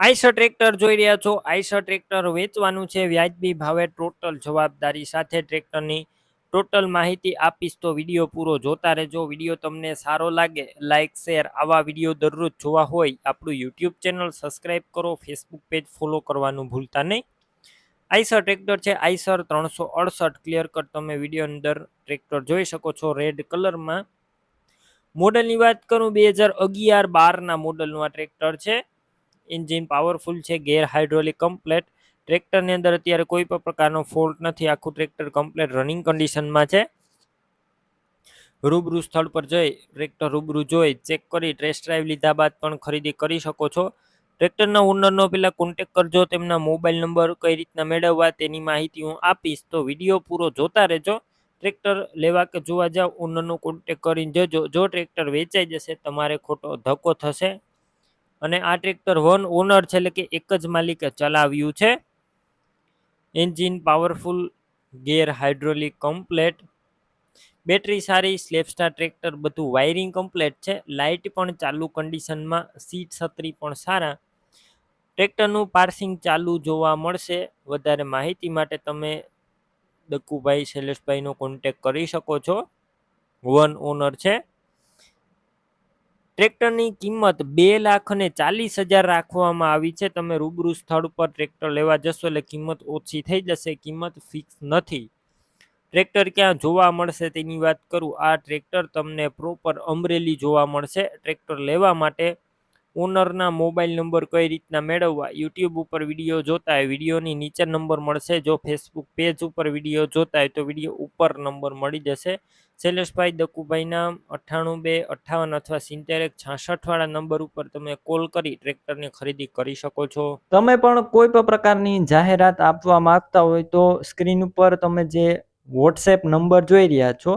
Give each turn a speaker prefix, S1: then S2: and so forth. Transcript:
S1: Eicher tractor જોઈ રહ્યા છો. આઈસર ટ્રેક્ટર વેચવાનું છે. વ્યાજબી ભાવે ટોટલ જવાબદારી સાથે ટ્રેક્ટરની ટોટલ માહિતી આપીશ તો વીડિયો પૂરો જોતા રહેજો. વીડિયો તમને સારો લાગે લાઇક શેર આવા વીડિયો દરરોજ જોવા હોય આપણું યુટ્યુબ ચેનલ સબસ્ક્રાઈબ કરો. ફેસબુક પેજ ફોલો કરવાનું ભૂલતા નહીં. આઈસર ટ્રેક્ટર છે. આઈસર ત્રણસો અડસઠ ક્લિયર કટ તમે વીડિયો અંદર ટ્રેક્ટર જોઈ શકો છો. રેડ કલરમાં. મોડલની વાત કરું, બે હજાર અગિયાર બારના મોડલનું આ ટ્રેક્ટર છે. એન્જિન પાવરફુલ છે ગેર હાઇડ્રોલિક કમ્પ્લેટ ટ્રેક્ટરની અંદર અત્યારે કોઈ પણ પ્રકારનો ફોલ્ટ નથી. આખું ટ્રેક્ટર કમ્પ્લેટ રનિંગ કન્ડિશનમાં છે. રૂબરૂ સ્થળ પર જઈ ટ્રેક્ટર રૂબરૂ જોઈ ચેક કરી ટેસ્ટ ડ્રાઈવ લીધા બાદ પણ ખરીદી કરી શકો છો. ટ્રેક્ટરના ઓનરનો પહેલાં કોન્ટેક કરજો, તેમના મોબાઈલ નંબર કઈ રીતના મેળવવા તેની માહિતી હું આપીશ. તો વીડિયો પૂરો જોતા રહેજો. ટ્રેક્ટર લેવા કે જોવા જાવ ઓનરનો કોન્ટેક કરીને જજો. જો ટ્રેક્ટર વેચાઈ જશે, તમારે ખોટો ધક્કો થશે. અને આ ટ્રેક્ટર વન ઓનર છે, એટલે કે એક જ માલિકે ચલાવ્યું છે. Engine powerful gear hydraulic complete battery સારી સ્લેપસ્ટાર ટ્રેક્ટર બધું વાયરિંગ કમ્પ્લેટ છે. લાઇટ પણ ચાલુ કન્ડિશનમાં સીટ છત્રી પણ સારા. ટ્રેક્ટરનું પાર્સિંગ ચાલુ જોવા મળશે. વધારે માહિતી માટે તમે દક્કુભાઈ શૈલેષભાઈનો કોન્ટેક કરી શકો છો. વન ઓનર છે. ટ્રેક્ટરની કિંમત બે લાખ અને ચાલીસ હજાર રાખવામાં આવી છે. તમે રૂબરૂ સ્થળ પર ટ્રેક્ટર લેવા જશો એટલે કિંમત ઓછી થઈ જશે, કિંમત ફિક્સ નથી. ટ્રેક્ટર ક્યાં જોવા મળશે તેની વાત કરું. આ ટ્રેક્ટર તમને પ્રોપર અમરેલી જોવા મળશે. ટ્રેક્ટર લેવા માટે ઓનરના મોબાઈલ નંબર કઈ રીતના મેળવવા? યુટ્યુબ ઉપર વીડિયો જોતા હોય, વિડીયોની નીચે નંબર મળશે. જો ફેસબુક પેજ ઉપર વીડિયો જોતા હોય તો વીડિયો ઉપર નંબર મળી જશે. શૈલેષભાઈ દકુભાઈના અઠ્ઠાણું બે, અઠ્ઠાવન અથવા સિત્તેર એક છાસઠવાળા નંબર ઉપર તમે કોલ કરી ટ્રેક્ટરની ખરીદી કરી શકો છો.
S2: તમે પણ કોઈ પણ પ્રકારની જાહેરાત આપવા માંગતા હોય તો સ્ક્રીન ઉપર તમે જે વોટ્સએપ નંબર જોઈ રહ્યા છો